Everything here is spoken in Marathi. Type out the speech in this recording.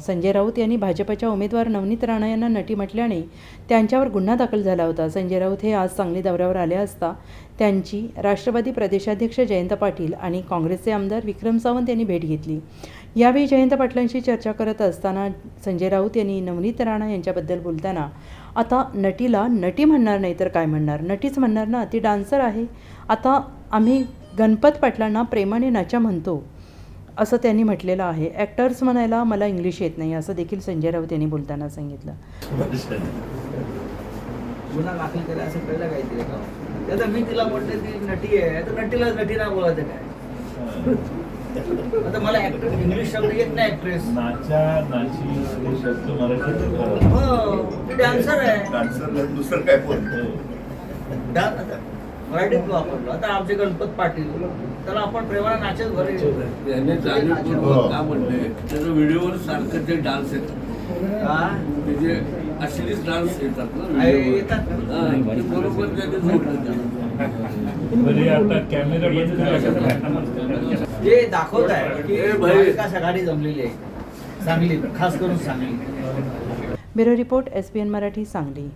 संजय राऊत यांनी भाजपच्या उमेदवार नवनीत राणा यांना नटी म्हटल्याने त्यांच्यावर गुन्हा दाखल झाला होता. संजय राऊत हे आज सांगली दौऱ्यावर आले असता त्यांची राष्ट्रवादी प्रदेशाध्यक्ष जयंत पाटील आणि काँग्रेसचे आमदार विक्रम सावंत यांनी भेट घेतली. यावेळी जयंत पाटलांशी चर्चा करत असताना संजय राऊत यांनी नवनीत राणा यांच्याबद्दल बोलताना आता नटीला नटी म्हणणार नाही तर काय म्हणणार? नटीच म्हणणार ना? ती डान्सर आहे. आता आम्ही गणपत पाटलांना प्रेमाने नाचा म्हणतो. असं त्यांनी म्हटलेलं आहे. ॲक्टर्स म्हणायला मला इंग्लिश येत नाही असं देखील संजय राऊत यांनी बोलताना सांगितलं. गुन्हा दाखल केला असं कळलं काय तिला का त्याचा मी तिला म्हटलं ती नटी आहे. तर नटीला नटी ना बोलायचं काय? आता मला ऍक्टर इंग्लिश शब्द येत नाही ऍक्ट्रेस नाचा नाची हे शब्द मराठीत हो ती डान्सर आहे. डान्सर दुसरं काय पण डान्स मराठीत वापरलो. आता आमचे गणपत पाटील त्याला आपण प्रेमाला नाचत भरे त्याने जाणीवपूर्वक का म्हणले त्याचं व्हिडिओवर सारखं ते डान्स येतात? त्याचे अश्लील डान्स येतात ना. हा, बरोबर त्याने जोडलं त्याला. म्हणजे जे दाखवत आहे की आघाडी जमलेली आहे. सांगली खास करून Sangli bureau report S P N Marathi Sangli.